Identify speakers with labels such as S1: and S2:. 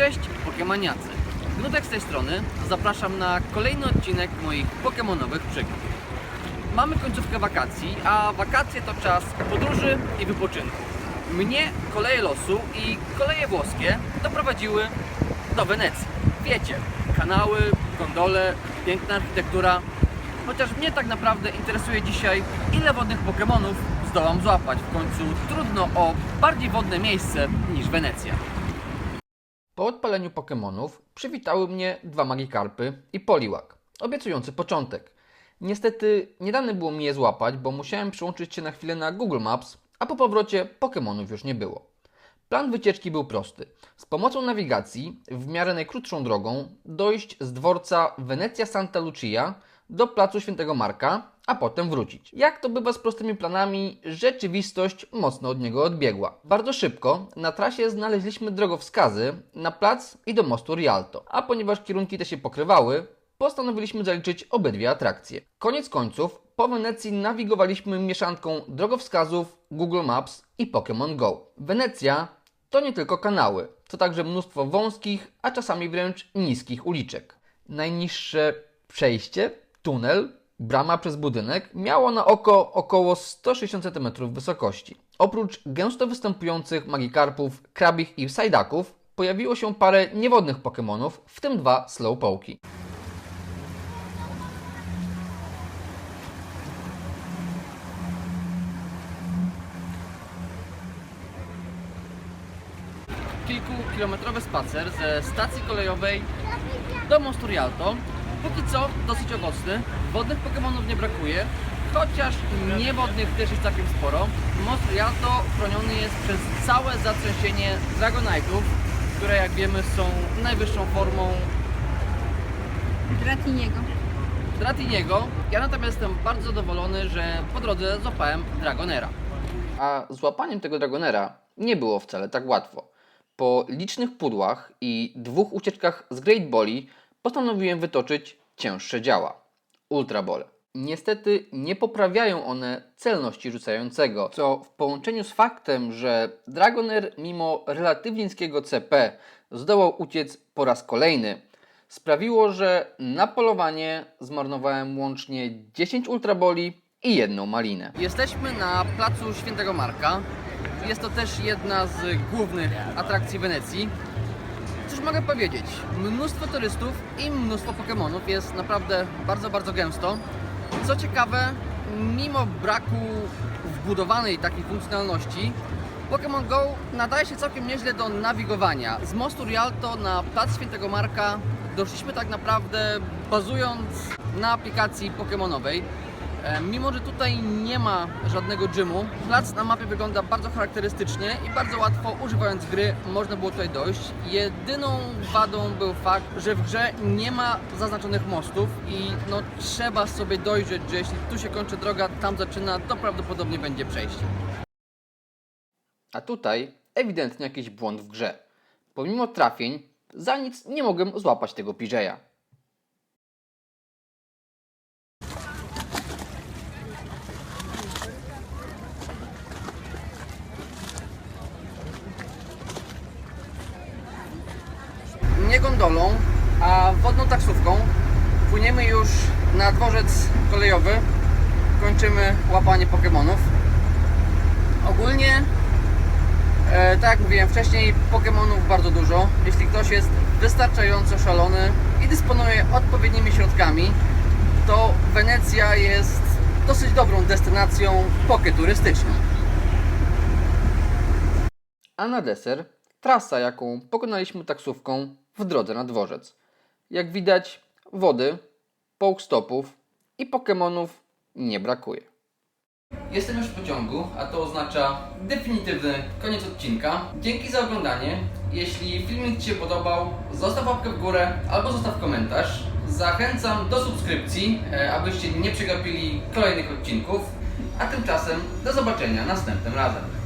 S1: Cześć Pokemaniacy! Gnutek z tej strony. Zapraszam na kolejny odcinek moich pokemonowych przygód. Mamy końcówkę wakacji, a wakacje to czas podróży i wypoczynku. Mnie koleje losu i koleje włoskie doprowadziły do Wenecji. Wiecie, kanały, gondole, piękna architektura. Chociaż mnie tak naprawdę interesuje dzisiaj, ile wodnych Pokemonów zdołam złapać. W końcu trudno o bardziej wodne miejsce niż Wenecja. Po odpaleniu Pokemonów przywitały mnie dwa Magikarpy i Poliwag, obiecujący początek. Niestety nie dane było mi je złapać, bo musiałem przyłączyć się na chwilę na Google Maps, a po powrocie Pokemonów już nie było. Plan wycieczki był prosty. Z pomocą nawigacji, w miarę najkrótszą drogą, dojść z dworca Wenecja Santa Lucia do placu Świętego Marka, a potem wrócić. Jak to bywa z prostymi planami, rzeczywistość mocno od niego odbiegła. Bardzo szybko na trasie znaleźliśmy drogowskazy na plac i do mostu Rialto, a ponieważ kierunki te się pokrywały, postanowiliśmy zaliczyć obydwie atrakcje. Koniec końców, po Wenecji nawigowaliśmy mieszanką drogowskazów, Google Maps i Pokémon Go. Wenecja to nie tylko kanały, to także mnóstwo wąskich, a czasami wręcz niskich uliczek. Najniższe przejście, tunel, brama przez budynek miało na oko około 160 cm wysokości. Oprócz gęsto występujących magikarpów, krabich i sajdaków, pojawiło się parę niewodnych Pokémonów, w tym dwa slowpoki. Kilkukilometrowy spacer ze stacji kolejowej do mostu Rialto. Póki co dosyć owocny. Wodnych Pokemonów nie brakuje, chociaż niewodnych też jest całkiem sporo. Most Rialto chroniony jest przez całe zatrzęsienie Dragonite'ów, które jak wiemy są najwyższą formą
S2: Dratiniego.
S1: Dratiniego. Ja natomiast jestem bardzo zadowolony, że po drodze złapałem Dragonera. A złapaniem tego Dragonera nie było wcale tak łatwo. Po licznych pudłach i dwóch ucieczkach z Great Boli postanowiłem wytoczyć cięższe działa. Ultra Ball. Niestety nie poprawiają one celności rzucającego, co w połączeniu z faktem, że Dragoner mimo relatywnie niskiego CP zdołał uciec po raz kolejny, sprawiło, że na polowanie zmarnowałem łącznie 10 ultraboli i jedną malinę. Jesteśmy na placu Świętego Marka. Jest to też jedna z głównych atrakcji Wenecji. Cóż mogę powiedzieć? Mnóstwo turystów i mnóstwo Pokemonów jest naprawdę bardzo, bardzo gęsto. Co ciekawe, mimo braku wbudowanej takiej funkcjonalności, Pokémon Go nadaje się całkiem nieźle do nawigowania. Z mostu Rialto na plac Świętego Marka doszliśmy tak naprawdę bazując na aplikacji Pokémonowej. E, Mimo, że tutaj nie ma żadnego gymu, plac na mapie wygląda bardzo charakterystycznie i bardzo łatwo używając gry można było tutaj dojść. Jedyną wadą był fakt, że w grze nie ma zaznaczonych mostów i no trzeba sobie dojrzeć, że jeśli tu się kończy droga, tam zaczyna, to prawdopodobnie będzie przejście. A tutaj ewidentnie jakiś błąd w grze. Pomimo trafień, za nic nie mogłem złapać tego PJ'a. Nie gondolą, a wodną taksówką płyniemy już na dworzec kolejowy. Kończymy łapanie Pokemonów. Ogólnie E, tak jak mówiłem wcześniej, Pokémonów bardzo dużo. Jeśli ktoś jest wystarczająco szalony i dysponuje odpowiednimi środkami, to Wenecja jest dosyć dobrą destynacją poketurystyczną. A na deser trasa, jaką pokonaliśmy taksówką w drodze na dworzec. Jak widać, wody, stopów i Pokémonów nie brakuje. Jestem już w pociągu, a to oznacza definitywny koniec odcinka. Dzięki za oglądanie. Jeśli filmik Ci się podobał, zostaw łapkę w górę albo zostaw komentarz. Zachęcam do subskrypcji, e, abyście nie przegapili kolejnych odcinków. A tymczasem do zobaczenia następnym razem.